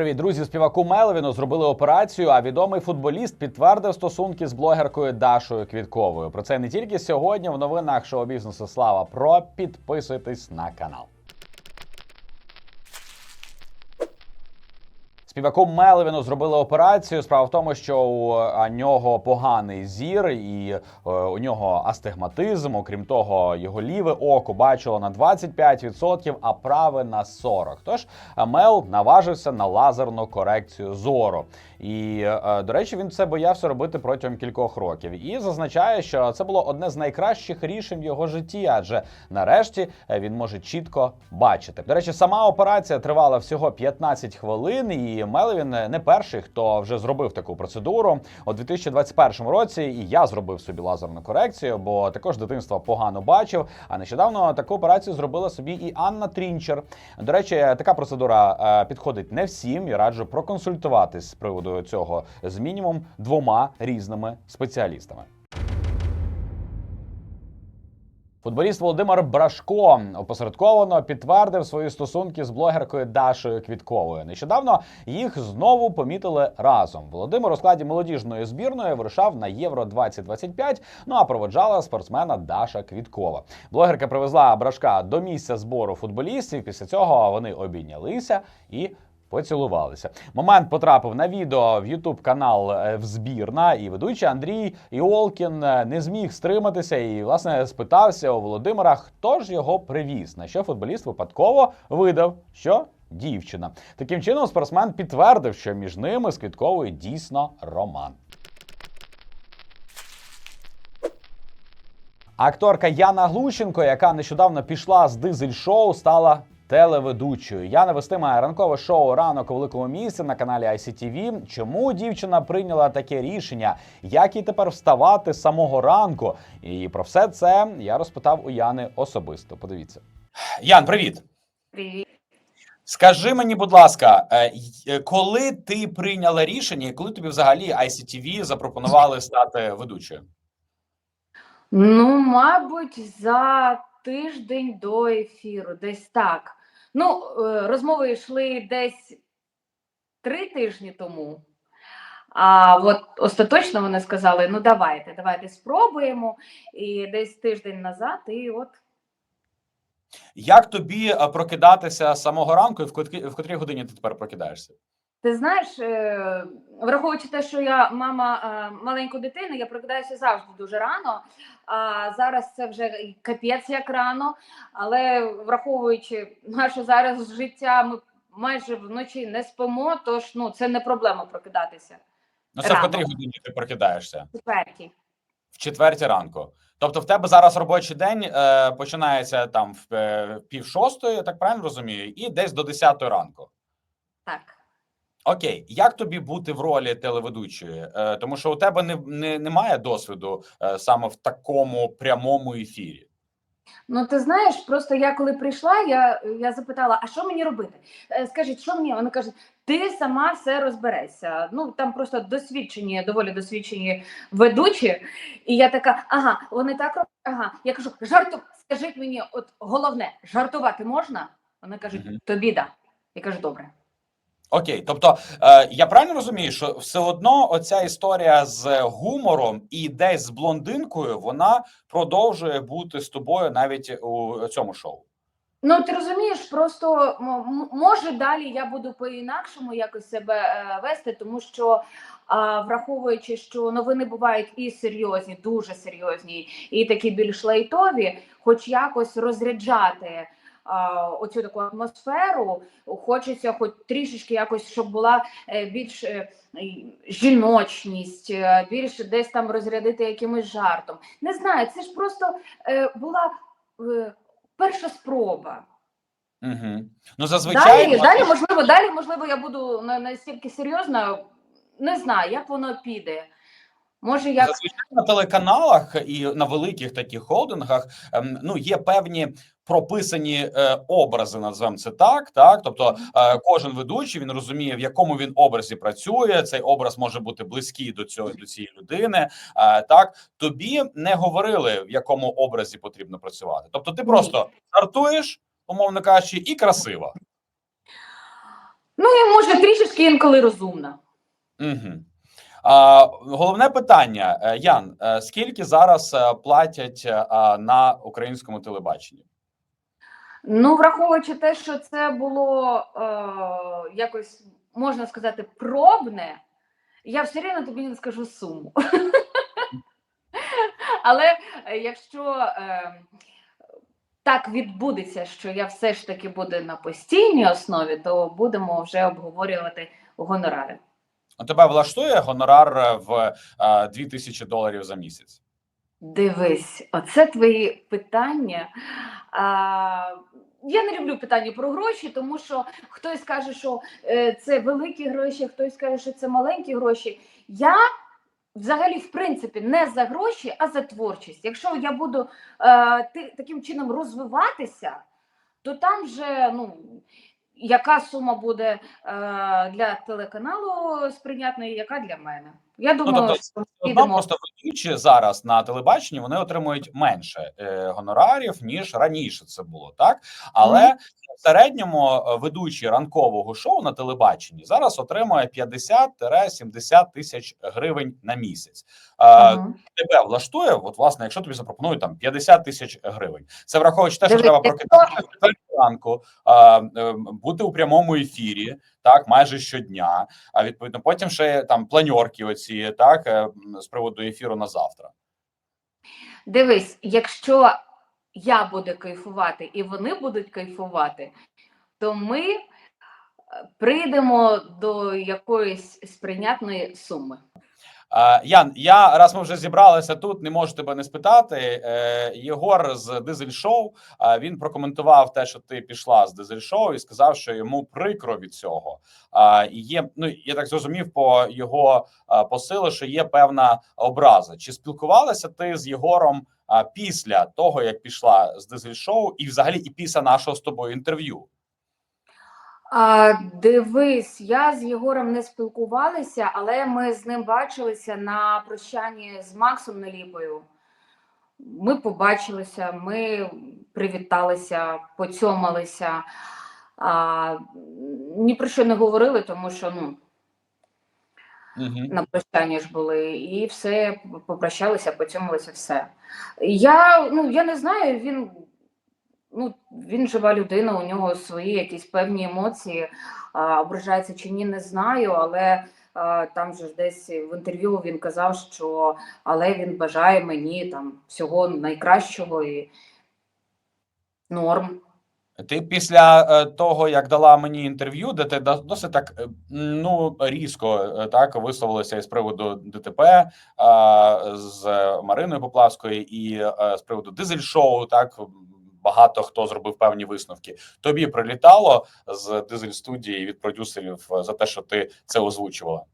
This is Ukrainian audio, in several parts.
Привіт, друзі. Співаку Мелвіну зробили операцію. А відомий футболіст підтвердив стосунки з блогеркою Дашою Квітковою. Про це не тільки сьогодні в новинах шоу бізнесу Слава Про. Підписуйтесь на канал. Співаку Мелвіну зробили операцію. Справа в тому, що у нього поганий зір, і е, у нього астигматизм. Окрім того, його ліве око бачило на 25%, а праве на 40%. Тож Мел наважився на лазерну корекцію зору. І е, до речі, він це боявся робити протягом кількох років. І зазначає, що це було одне з найкращих рішень в його житті, адже нарешті е, він може чітко бачити. До речі, сама операція тривала всього 15 хвилин, і Мелвін не перший, хто вже зробив таку процедуру. У 2021 році і я зробив собі лазерну корекцію, бо також дитинство погано бачив. А нещодавно таку операцію зробила собі і Анна Трінчер. До речі, така процедура е, підходить не всім. і раджу проконсультуватись з приводу цього з мінімум двома різними спеціалістами. Футболіст Володимир Брашко опосередковано підтвердив свої стосунки з блогеркою Дашою Квітковою. Нещодавно їх знову помітили разом. Володимир у складі молодіжної збірної вирушав на Євро 2025 Ну а проводжала спортсмена Даша Квіткова. Блогерка привезла Брашка до місця збору футболістів. Після цього вони обійнялися і. Поцілувалися. Момент потрапив на відео в Ютуб канал е, Взбірна, і ведучий Андрій Іолкін е, не зміг стриматися і власне спитався у Володимира, хто ж його привіз. На що футболіст випадково видав, що дівчина. Таким чином, спортсмен підтвердив, що між ними з Квітковою дійсно роман. Акторка Яна Глущенко, яка нещодавно пішла з дизель-шоу, стала телеведучою. Яна вестиме ранкове шоу ранок у великому місці на каналі ICTV. Чому дівчина прийняла таке рішення? Як їй тепер вставати з самого ранку? І про все це я розпитав у Яни особисто. Подивіться. Ян, привіт. Привіт. Скажи мені, будь ласка, е, е, коли ти прийняла рішення, і коли тобі взагалі ICTV запропонували стати ведучою? Ну, мабуть, за тиждень до ефіру, десь так. Ну, е, розмови йшли десь три тижні тому. А от остаточно вони сказали: ну давайте, давайте спробуємо. І десь тиждень назад, і от Як тобі е, прокидатися з самого ранку, і в котрій, годині ти тепер прокидаєшся? Ти знаєш, е, враховуючи те, що я мама е, маленької дитини, я прокидаюся завжди дуже рано. А зараз це вже капець як рано. Але враховуючи наше зараз життя, ми майже вночі не спимо, тож ну це не проблема прокидатися. Ну, це в Рано. котрій годині ти прокидаєшся? В Четвертій. В четвертій ранку. Тобто, в тебе зараз робочий день е, починається там в е, пів шостої, я так правильно розумію, і десь до десятої ранку. Так. Окей, як тобі бути в ролі телеведучої? Е, тому що у тебе не, не, немає досвіду е, саме в такому прямому ефірі. Ну, ти знаєш, просто я коли прийшла, я, я запитала, а що мені робити? Е, Скажіть, що мені? Вони кажуть, ти сама все розберешся. Ну там просто досвідчені, доволі досвідчені ведучі. І я така, ага, вони так роблять. Ага. Я кажу, жарту, скажіть мені, от головне, жартувати можна? Вони кажуть, тобі да. Я кажу, добре. Окей, тобто е, я правильно розумію, що все одно оця історія з гумором і десь з блондинкою вона продовжує бути з тобою навіть у цьому шоу. Ну, ти розумієш, просто може далі я буду по-інакшому якось себе е, вести, тому що а, враховуючи, що новини бувають і серйозні, дуже серйозні, і такі більш лайтові, хоч якось розряджати оцю таку атмосферу, хочеться, хоч трішечки якось, щоб була е, більш е, жіночність, е, більш десь там розрядити якимось жартом. Не знаю, це ж просто була. Перша спроба. Угу. Ну зазвичай Далі, далі, можливо, далі, можливо, я буду настільки серйозна. Не знаю, як воно піде. Може, як зазвичай на телеканалах і на великих таких холдингах ем, ну є певні прописані е, образи, називаємо це так. Так, тобто е, кожен ведучий він розуміє, в якому він образі працює. Цей образ може бути близький до цього до цієї людини. Е, так тобі не говорили, в якому образі потрібно працювати. Тобто, ти просто жартуєш, умовно кажучи, і красиво. Ну і може трішечки інколи розумна. Угу. А, головне питання, Ян, скільки зараз платять на українському телебаченні? Ну, враховуючи те, що це було е, якось, можна сказати, пробне, я все рівно тобі не скажу суму. Але е, якщо е, так відбудеться, що я все ж таки буду на постійній основі, то будемо вже обговорювати гонорари. У тебе влаштує гонорар е, в е, 2000 доларів за місяць? Дивись, оце твої питання. А, я не люблю питання про гроші, тому що хтось каже, що е, це великі гроші, хтось каже, що це маленькі гроші. Я взагалі, в принципі, не за гроші, а за творчість. Якщо я буду е, ти, таким чином розвиватися, то там вже ну. Яка сума буде е, для телеканалу сприйнятною, яка для мене? Я думаю, тобто, що Одно просто ведучі зараз на телебаченні вони отримують менше е, гонорарів ніж раніше це було, так але Мгм. в середньому е, ведучий ранкового шоу на телебаченні зараз отримує 50-70 тисяч гривень на місяць. Е, Мгм. Тебе влаштує, от власне, якщо тобі запропонують там 50 тисяч гривень, це враховуючи те, що Дивись, треба четвертій ранку, е, бути у прямому ефірі, так майже щодня. А відповідно, потім ще там планьорки, оці так е, з приводу ефіру на завтра. Дивись, якщо я буду кайфувати і вони будуть кайфувати, то ми е, прийдемо до якоїсь сприйнятної суми. Е, Ян, я раз ми вже зібралися тут, не можу тебе не спитати. Е, Єгор з Дизель Шоу е, він прокоментував те, що ти пішла з Дизель Шоу, і сказав, що йому прикро від цього. І є, ну я так зрозумів по його посилу, що є певна образа. Чи спілкувалася ти з Єгором після того, як пішла з Дизель Шоу, і взагалі і після нашого з тобою інтерв'ю? А, дивись, я з Єгорем не спілкувалася, але ми з ним бачилися на прощанні з Максом Неліпою. Ми побачилися, ми привіталися, поцьомалися. А, ні про що не говорили, тому що ну, Угу. на прощанні ж були, і все, попрощалися, поцьомалися, все. Я, ну, я не знаю, він, ну, він жива людина, у нього свої якісь певні емоції, а, ображається чи ні, не знаю, але а, там же ж десь в інтерв'ю він казав, що але він бажає мені там всього найкращого і норм. Ти після е, того, як дала мені інтерв'ю, де ти досить так е, ну різко е, так висловилася із приводу ДТП з Мариною Поплавською і з приводу дизель-шоу, так багато хто зробив певні висновки. Тобі прилітало з дизель студії від продюсерів е, за те, що ти це озвучувала.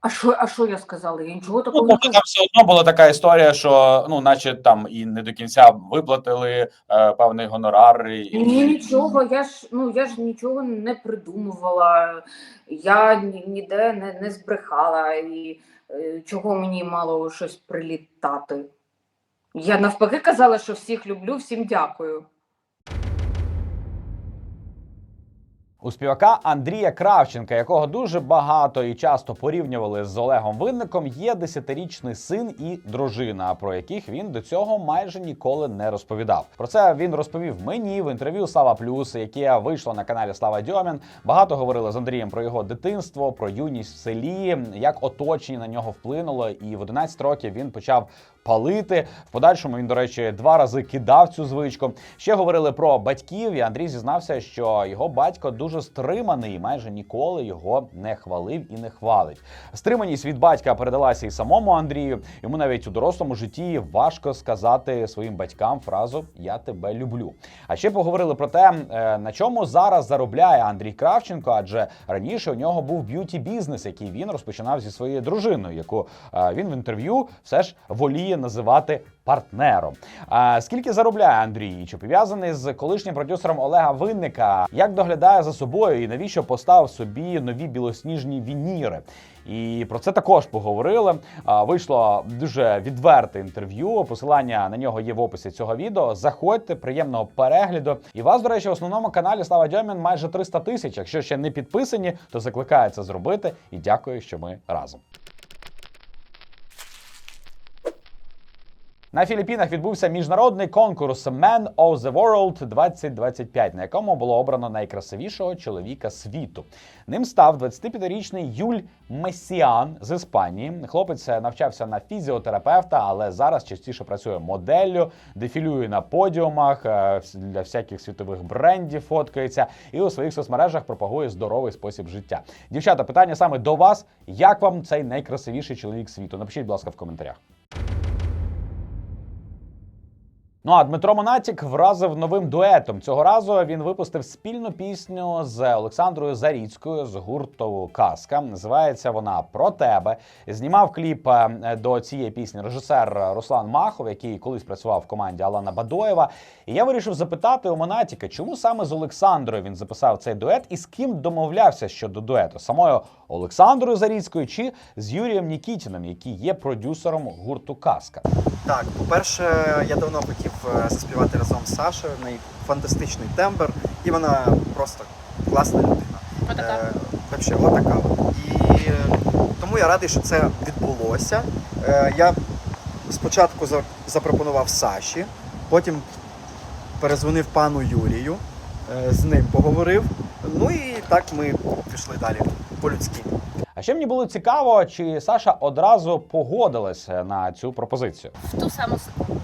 А що, а що я сказала? Я нічого Ну, не тобто там все одно була така історія, що ну, наче там і не до кінця виплатили е, певний гонорар. І... Ні, нічого, я ж ну я ж нічого не придумувала, я ні- ніде не, не збрехала і е, чого мені мало щось прилітати. Я навпаки казала, що всіх люблю, всім дякую. У співака Андрія Кравченка, якого дуже багато і часто порівнювали з Олегом Винником, є десятирічний син і дружина, про яких він до цього майже ніколи не розповідав. Про це він розповів мені в інтерв'ю Слава Плюс, яке вийшло на каналі Слава Дьомін. Багато говорили з Андрієм про його дитинство, про юність в селі, як оточення на нього вплинуло. І в 11 років він почав палити. В подальшому він, до речі, два рази кидав цю звичку. Ще говорили про батьків, і Андрій зізнався, що його батько дуже стриманий і майже ніколи його не хвалив і не хвалить. Стриманість від батька передалася і самому Андрію. Йому навіть у дорослому житті важко сказати своїм батькам фразу Я тебе люблю. А ще поговорили про те, е, на чому зараз заробляє Андрій Кравченко, адже раніше у нього був б'юті бізнес, який він розпочинав зі своєю дружиною, яку е, він в інтерв'ю все ж воліє називати партнером. А скільки заробляє Андрій? Чи пов'язаний з колишнім продюсером Олега Винника? Як доглядає за собою і навіщо поставив собі нові білосніжні вініри? І про це також поговорили. Вийшло дуже відверте інтерв'ю. Посилання на нього є в описі цього відео. Заходьте, приємного перегляду. І вас, до речі, в основному каналі Слава Дьомін майже 300 тисяч. Якщо ще не підписані, то закликаю це зробити. І дякую, що ми разом. На Філіппінах відбувся міжнародний конкурс Man of the World 2025, на якому було обрано найкрасивішого чоловіка світу. Ним став 25-річний Юль Месіан з Іспанії. Хлопець навчався на фізіотерапевта, але зараз частіше працює моделлю, дефілює на подіумах е, для всяких світових брендів, фоткається і у своїх соцмережах пропагує здоровий спосіб життя. Дівчата, питання саме до вас: як вам цей найкрасивіший чоловік світу? Напишіть, будь ласка, в коментарях. Ну а Дмитро Монатік вразив новим дуетом. Цього разу він випустив спільну пісню з Олександрою Заріцькою з гурту Казка. Називається вона Про тебе. Знімав кліп е, до цієї пісні режисер Руслан Махов, який колись працював в команді Алана Бадоєва. І я вирішив запитати у Монатіка, чому саме з Олександрою він записав цей дует і з ким домовлявся щодо дуету? Самою Олександрою Заріцькою чи з Юрієм Нікітіним, який є продюсером гурту Казка? Так, по-перше, я давно хотів е, заспівати разом з Сашою. В неї фантастичний тембр, і вона просто класна людина. Отака. Е, Вообще, отака. І е, тому я радий, що це відбулося. Е, Я спочатку запропонував Саші, потім перезвонив пану Юрію, е, з ним поговорив. Ну і так ми пішли далі по-людськи. А ще мені було цікаво, чи Саша одразу погодилась на цю пропозицію. в ту саму секунду.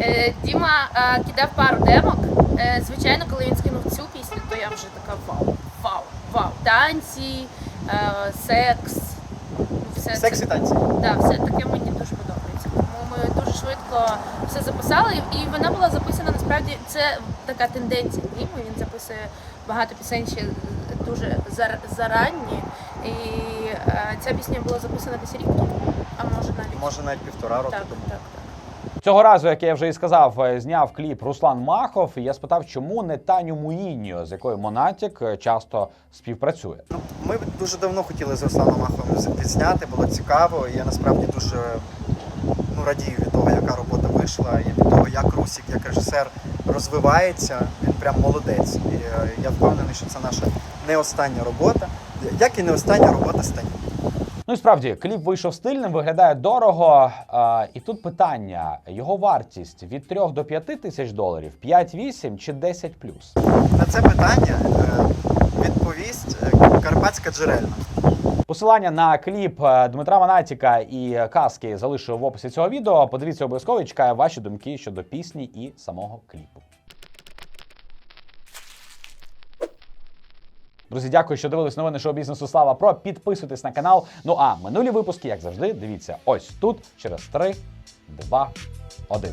Е, Діма е, кидав пару демок. Е, звичайно, коли він скинув цю пісню, то я вже така вау, вау, вау. Танці, е, секс. Все Сексі танці. Да, все таке мені дуже подобається. Тому ми дуже швидко все записали, і вона була записана насправді. Це така тенденція Діми. Він записує багато пісень ще дуже зар- заранні. І е, ця пісня була записана десь рік тому, а може навіть Може навіть півтора року так, тому. так, так. Цього разу, як я вже і сказав, е, зняв кліп Руслан Махов. І я спитав, чому не Таню Муїньо, з якою Монатік е, часто співпрацює. Ну, Ми дуже давно хотіли з Русланом Маховим відзняти, було цікаво. І я насправді дуже ну, радію від того, яка робота вийшла, і від того, як Русік, як режисер розвивається. Прям молодець. І е, я впевнений, що це наша не остання робота, як і не остання робота Стані. Ну і справді, кліп вийшов стильним, виглядає дорого. А, і тут питання: його вартість від 3 до 5 тисяч доларів, 5-8 чи 10 плюс. На це питання е, відповість е, Карпатська джерельна. Посилання на кліп Дмитра Монатіка і казки залишу в описі цього відео. Подивіться обов'язково і чекаю ваші думки щодо пісні і самого кліпу. Друзі, дякую, що дивились новини шоу бізнесу Слава Про. Підписуйтесь на канал. Ну а минулі випуски, як завжди, дивіться ось тут через 3, 2, 1.